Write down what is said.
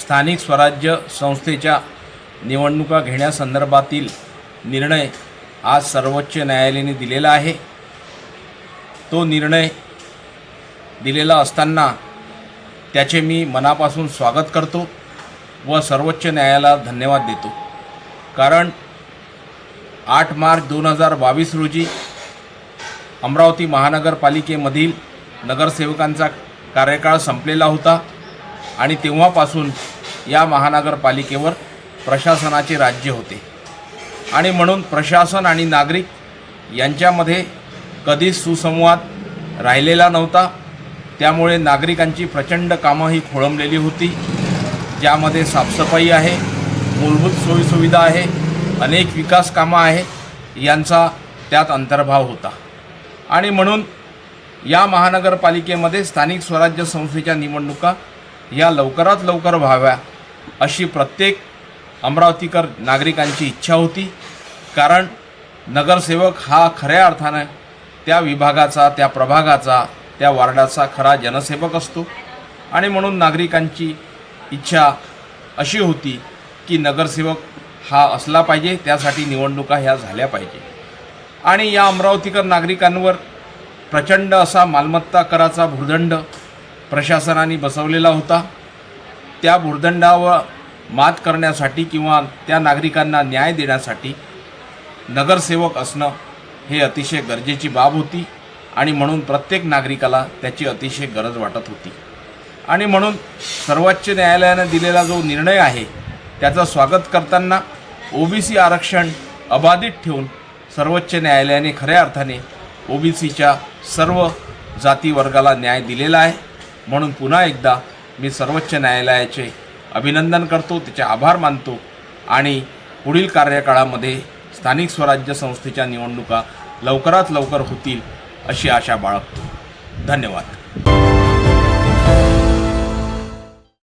स्थानिक स्वराज्य संस्थेच्या निवडणुका घेण्यासंदर्भातील निर्णय आज सर्वोच्च न्यायालयाने दिलेला आहे. तो निर्णय दिलेला असताना त्याचे मी मनापासून स्वागत करतो व सर्वोच्च न्यायालयाला धन्यवाद देतो. कारण आठ मार्च दोन हजार बावीस रोजी अमरावती महानगरपालिकेमधील नगरसेवकांचा कार्यकाळ संपलेला होता. आणि तेव्हापासून या महानगरपालिकेवर प्रशासनाचे राज्य होते. आणि म्हणून प्रशासन आणि नागरिक यांच्यामध्ये कधीच सुसंवाद राहिलेला नव्हता. त्यामुळे नागरिकांची प्रचंड कामं ही खोळंबलेली होती. ज्यामध्ये साफसफाई आहे मूलभूत सोयीसुविधा आहे अनेक विकास कामं आहे यांचा त्यात अंतर्भाव होता. आणि म्हणून या महानगरपालिकेमध्ये स्थानिक स्वराज्य संस्थेच्या निवडणुका या लवकरात लवकर व्हाव्या अशी प्रत्येक अमरावतीकर नागरिकांची इच्छा होती. कारण नगरसेवक हा खऱ्या अर्थानं त्या विभागाचा त्या प्रभागाचा त्या वार्डाचा खरा जनसेवक असतो. आणि म्हणून नागरिकांची इच्छा अशी होती की नगरसेवक हा असला पाहिजे त्यासाठी निवडणुका ह्या झाल्या पाहिजे. आणि या अमरावतीकर नागरिकांवर प्रचंड असा मालमत्ता कराचा भुर्दंड प्रशासनाने बसवलेला होता. त्या भुर्दंडावर मात करण्यासाठी किंवा त्या नागरिकांना न्याय देण्यासाठी नगरसेवक असणं हे अतिशय गरजेची बाब होती आणि म्हणून प्रत्येक नागरिकाला त्याची अतिशय गरज वाटत होती. आणि म्हणून सर्वोच्च न्यायालयानं दिलेला जो निर्णय आहे त्याचं स्वागत करताना ओबीसी आरक्षण अबाधित ठेवून सर्वोच्च न्यायालयाने खऱ्या अर्थाने ओबीसीच्या सर्व जाती वर्गाला न्याय दिलेला आहे. म्हणून पुन्हा एकदा मी सर्वोच्च न्यायालयाचे अभिनंदन करतो त्याचे आभार मानतो आणि पुढील कार्यकाळामध्ये स्थानिक स्वराज्य संस्थेच्या निवडणुका लवकरात लवकर होतील अशी आशा बाळगतो. धन्यवाद.